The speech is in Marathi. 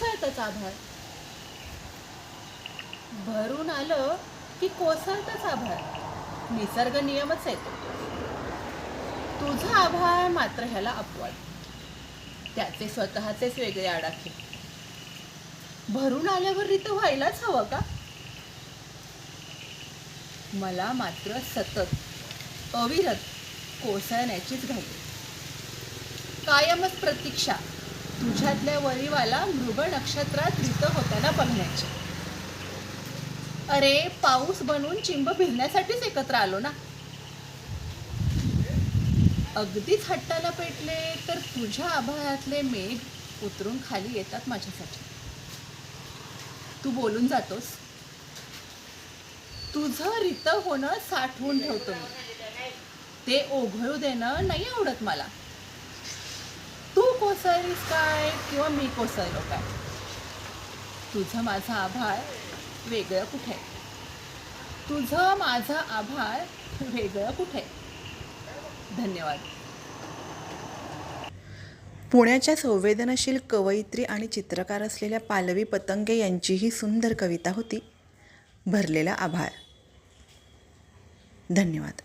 कोसळतच आभाळ भरून आलं की कोसळतच आभाळ निसर्ग नियमच आहे तो. तुझं आभाळ मात्र ह्याला अपवाद. त्याचे स्वतःचेच वेगळे आडाखे. भरून आल्यावर रित व्हायलाच हवं का? मला मात्र सतत अविरत कोसळण्याचीच घाली कायमच प्रतीक्षा. तुझ्यातल्या वरीवाला मृग नक्षत्रात रित होताना बघण्याची अरे पाऊस बनून चिंब भिरण्यासाठीच एकत्र आलो ना? अगदीच हट्टाला पेटले तर तुझ्या आभाळातले मेघ उतरून खाली येतात माझ्यासाठी. तू बोलून जातोस. तुझं रित होणं साठवून ठेवतो मी. ते ओघळू देणं नाही आवडत मला. कोसळलीस काय किंवा मी कोसळलो काय? तुझं माझा आभार वेगळं कुठे? आहे? तुझं माझा आभार वेगळं कुठे? आहे? धन्यवाद. पुण्याच्या संवेदनशील कवयित्री आणि चित्रकार असलेल्या पालवी पतंगे यांची ही सुंदर कविता होती. भरलेला आभार. धन्यवाद.